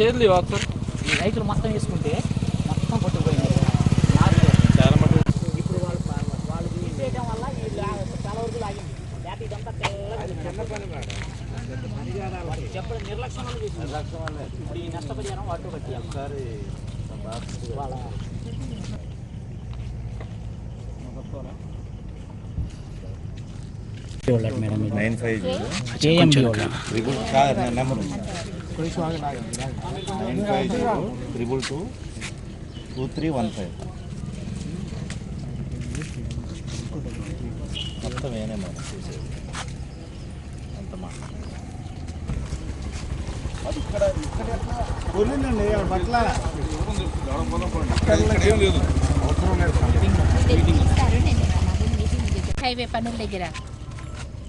ఏది ఒకసారి ఈ రైతులు మొత్తం వేసుకుంటే మొత్తం కొట్టుకుపోయింది. చాలా మటుకు ఇప్పుడు వాళ్ళు వాళ్ళు తీసేయడం వల్ల ఈ లా- చాలా వరకు లాగింది. లేకపోతే ఇదంతా చెప్పడం నిర్లక్ష్యం వల్ల. ఇప్పుడు ఈ నష్టపరిహారం కట్టియాలి. వాళ్ళ nine five number nine five zero triple two two three one five. మొత్తం ఏనే మేడం చూసేది. అంత మా హైవే పనుల దగ్గర.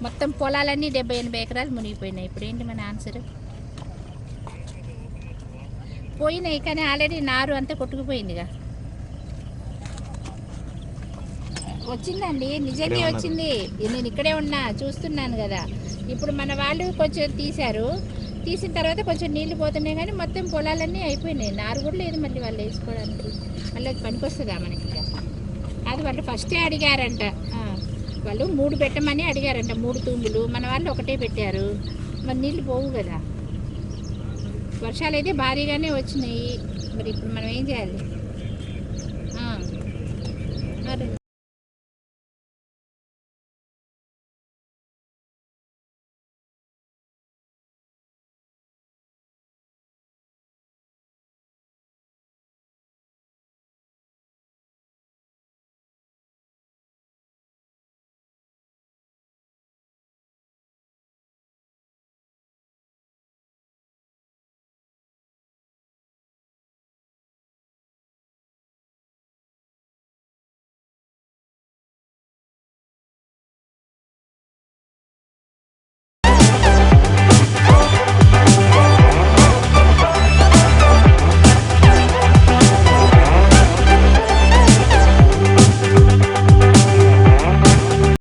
మొత్తం పొలాలన్నీ డెబ్బై ఎనభై ఎకరాలు మునిగిపోయినాయి. ఇప్పుడు ఏంటి మన ఆన్సర్? పోయినాయి కానీ ఆల్రెడీ నారు అంతా కొట్టుకుపోయిందిగా. వచ్చిందండి నిజంగా వచ్చింది. నేను ఇక్కడే ఉన్నా చూస్తున్నాను కదా. ఇప్పుడు మన వాళ్ళు కొంచెం తీశారు. తీసిన తర్వాత కొంచెం నీళ్ళు పోతున్నాయి కానీ మొత్తం పొలాలన్నీ అయిపోయినాయి. నారు కూడా లేదు మళ్ళీ వాళ్ళు వేసుకోవడానికి. మళ్ళీ అది పనికొస్తుందా మనకి? అది వాళ్ళు ఫస్టే అడిగారంట. వాళ్ళు మూడు పెట్టమని అడిగారంట. మూడు తూములు మన వాళ్ళు ఒకటే పెట్టారు. మరి నీళ్ళు పోవు కదా. వర్షాలు అయితే భారీగానే వచ్చినాయి. మరి ఇప్పుడు మనం ఏం చేయాలి?